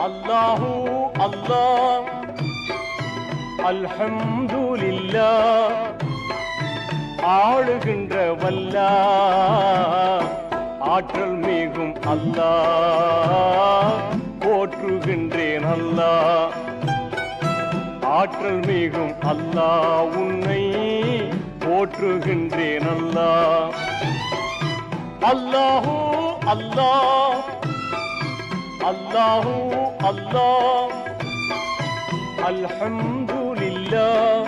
அல்லாஹூ அல்லாஹ். அல்ஹம்துலில்லாஹ். ஆளுகின்ற வல்லா ஆற்றல் மிகும் அல்லா போற்றுகின்றேன் அல்லா ஆற்றல் மிகும் அல்லா உன்னை போற்றுகின்றேன் அல்லா அல்லாஹூ. الله الله الحمد لله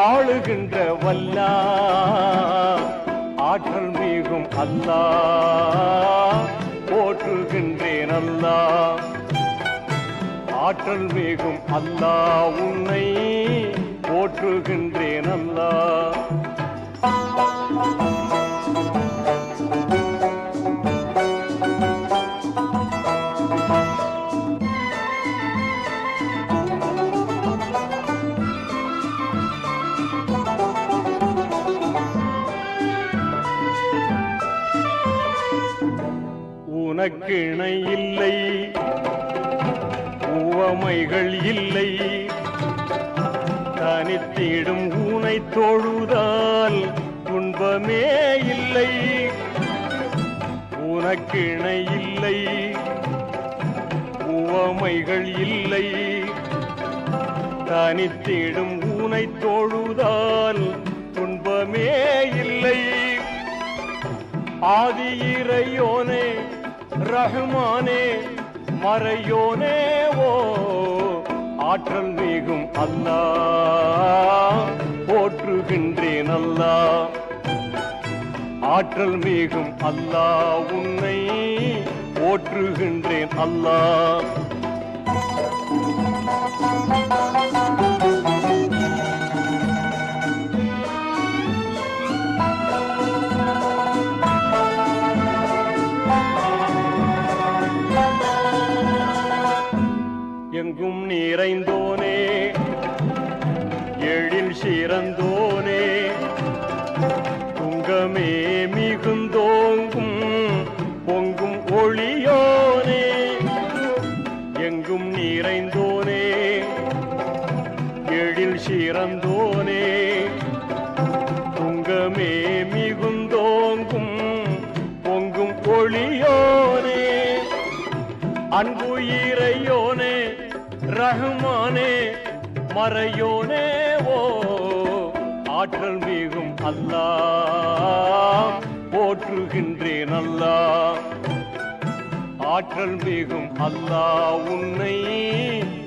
ஆளுகின்ற வல்லா ஆற்றல் மிகும் அல்லா போற்றுகின்றேன் அல்லா ஆற்றல் மிகும் அல்லா உன்னை போற்றுகின்றேன் அல்லா உனக்கு இணை இல்லை உவமைகள் இல்லை. தனித்திடும் ஊனை தொழுதால் துன்பமே இல்லை. உனக்கு இணை இல்லை உவமைகள் இல்லை. தனித்திடும் ஊனை தொழுதால் துன்பமே இல்லை. ஆதி இறையோனே ரஹ்மானே மறையோனே ஓ ஆற்றல் மிகும் அல்லா போற்றுகின்றேன் அல்லா. ஆற்றல் மிகும் அல்லா உன்னை போற்றுகின்றேன் அல்லாஹ் எங்கும் நிறைந்தோனே எழில் சிறந்தோனே. துங்கமே மிகுந்தோங்கும் பொங்கும் ஒளியோனே. எங்கும் நிறைந்தோனே எழில் சிறந்தோனே. துங்கமே மிகுந்தோங்கும் பொங்கும் ஒளியோனே. அன்பு இறையோனே ரஹ்மானே மறையோனே ஓ ஆற்றல் மிகும் அல்லா போற்றுகின்றேன் அல்லா ஆற்றல் மிகும் அல்லா உன்னை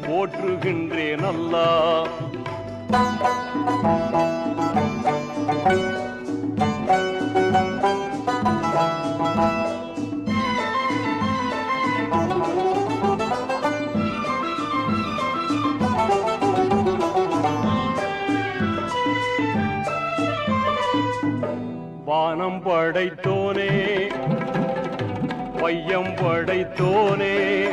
போற்றுகின்றேன் அல்லா Thank you. வானம் படைத்தோனே. பையம் படைத்தோனே.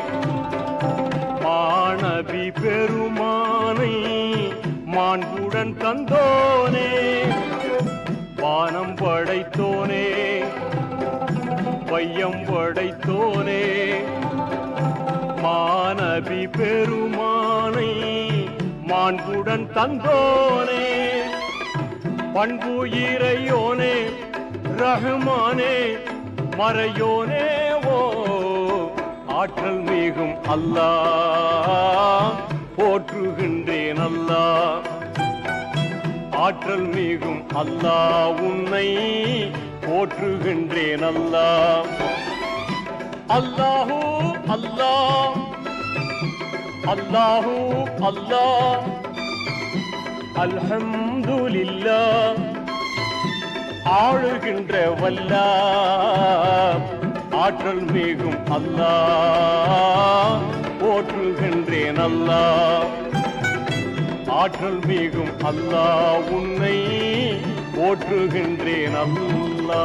மாணவி பெருமானை மாண்புடன் தந்தோனே. வானம் படைத்தோனே. பையம் படைத்தோனே. மாணவி பெருமானை மாண்புடன் தந்தோனே. பண்பு இறையோனே. ரஹ்மானே மறையோனே ஓ ஆற்றல் மிகும் அல்லா போற்றுகின்றேன் அல்லா. ஆற்றல் மிகும் அல்லா உன்னை போற்றுகின்றேன் அல்லா. அல்லாஹூ அல்லா. அல்லாஹூ அல்லா. அல்ஹம்துலில்லா ஆளுகின்ற வல்லா ஆற்றல் மிகும் அல்லா போற்றுகின்றேன் அல்லா ஆற்றல் மிகும் அல்லா உன்னை போற்றுகின்றேன் அல்லா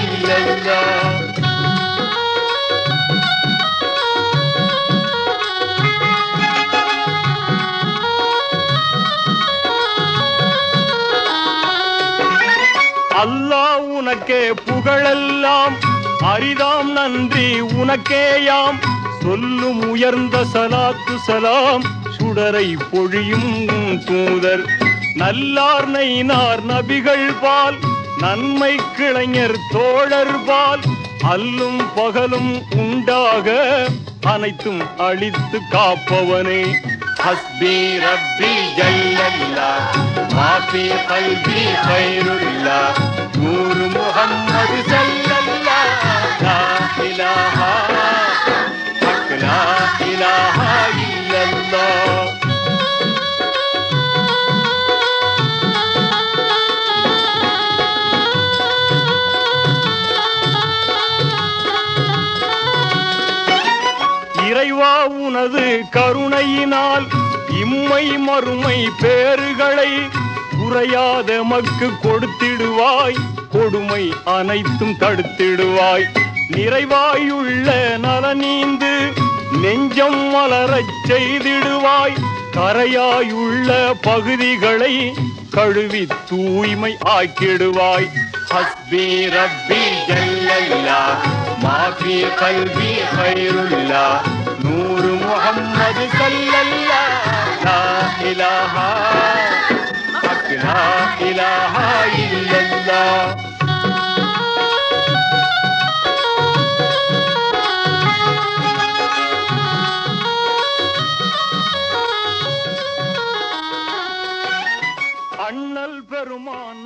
அரிதாம் நன்றி உனக்கேயாம். சொல்லும் உயர்ந்த சலாத்து சலாம் சுடரை பொழியும் தூதர். நல்லார் நைனார் நபிகள் பால் நன்மை கிளைஞர் தோழர் பால். அல்லும் பகலும் உண்டாக அனைத்தும் அழித்து காப்பவனே. ஹஸ்பி ரப்பி ஜல்லல்லா மாஃபி கல்வி நூறு முகம்மது இறைவா உனது கருணையினால் இம்மை மறுமை பேறுகளை குறையாத மக்கு கொடுத்திடுவாய் கொடுமை அனைத்தும் தடுத்திடுவாய். நிறைவாயுள்ள நலனீந்து நெஞ்சம் மலரச் செய்திடுவாய். கரையாயுள்ள பகுதிகளை கழுவி தூய்மை ஆக்கிடுவாய். ஹஸ்பி ரப்பி ஜல்லல்லா மாஃபி கல்வி ஹைருல்லா நூறு முகம்மது சல்லல்லா. லா இலாஹா அக்லா இலாஹா இல்லல்லா.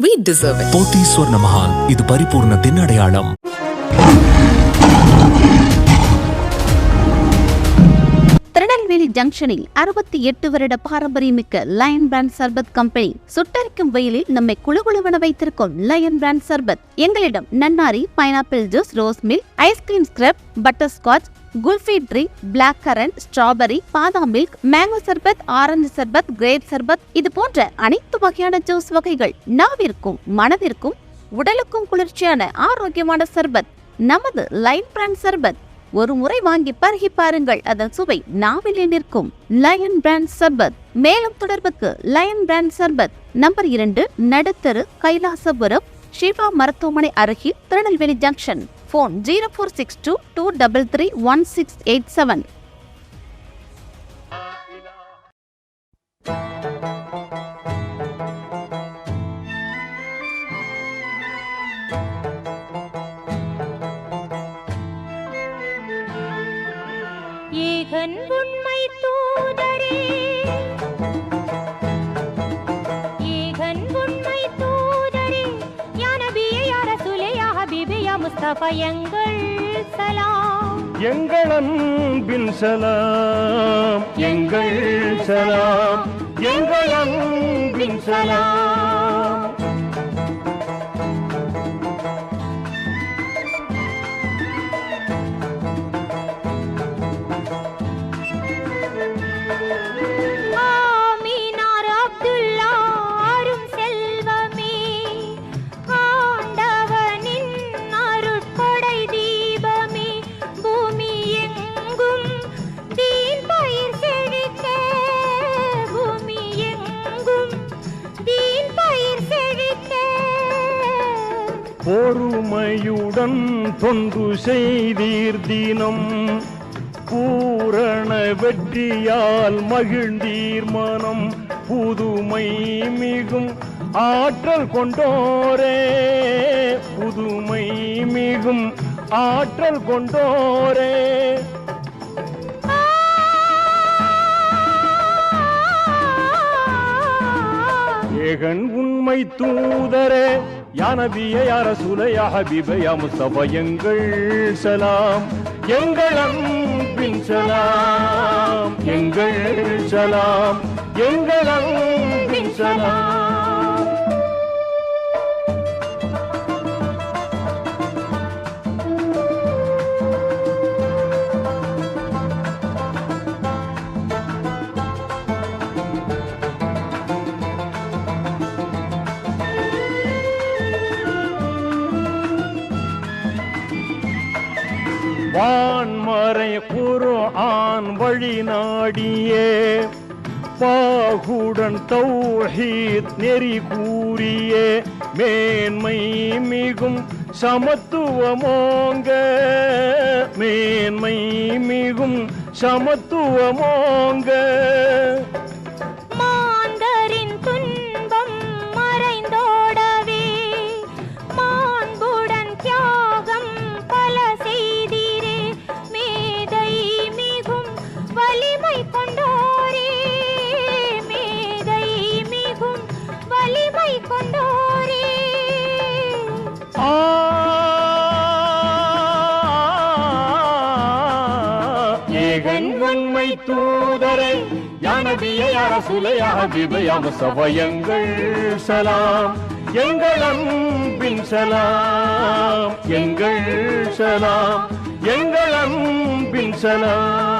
We deserve it. Pothys Swarna Mahal இது பரிபூர்ணத்தின் அடையாளம் ஜங்ஷனில் அறுபத்தி எட்டு வருட பாரம்பரியமிக்க லயன் பிராண்ட் சர்பத் கம்பெனி சுட்டரிக்கும் வெயிலில் நம்மை குளுகுளுவன வைத்திருக்கும் லயன் பிராண்ட் சர்பத் எங்களிடம் நன்னாரி pineapple juice rose milk ice cream scrub butterscotch kulfi drink black currant strawberry பாதாம் மில்க் மேங்கோ சர்பத் ஆரஞ்சு சர்பத் கிரேப் சர்பத் இது போன்ற அனைத்து வகையான ஜூஸ் வகைகள் நாவிற்கும் மனதிற்கும் உடலுக்கும் குளிர்ச்சியான ஆரோக்கியமான சர்பத். நமது லைன் பிராண்ட் சர்பத். ஒரு முறை வாங்கி பருகி பாருங்கள் அதன் சுவை நாவிலே நிற்கும். லயன் பிராண்ட் சர்பத். மேலும் தொடர்புக்கு லயன் பிராண்ட் சர்பத். நம்பர் இரண்டு நடுத்தரு கைலாசபுரம் சிவா மருத்துவமனை அருகில் Tirunelveli junction phone zero four six two two double three one six eight seven எங்கள் சலாம். எங்கள் அன்பின் சலாம். எங்கள் சலாம். எங்கள் அன்பின் சலாம். பொறுமையுடன் தொண்டு செய்தீர் தினம். பூரண வெற்றியால் மகிழ்ந்தீர் மனம். புதுமை மிகும் ஆற்றல் கொண்டோரே. புதுமை மிகும் ஆற்றல் கொண்டோரே. ஏகன் உண்மை தூதரே. யா யானபிய யார சுலையா ஹபீப யா முஸ்தபா எங்கள் சலாம். எங்கள் அன்பின் சலாம். எங்கள் சலாம். எங்கள் அன்பின் சலாம். வான்மறை குரு ஆண் வழி நாடியே. பாகுடன் தௌஹீத் நெறி கூறியே. மேன்மை மிகும் சமத்துவமோங்க. மேன்மை மிகும் சமத்துவமோங்க. யானபிய யார சுலையா ஹபீபயா எங்கள் சலாம். எங்கள் அன்பின் சலாம். எங்கள் சலாம். எங்கள் அன்பின் சலாம்.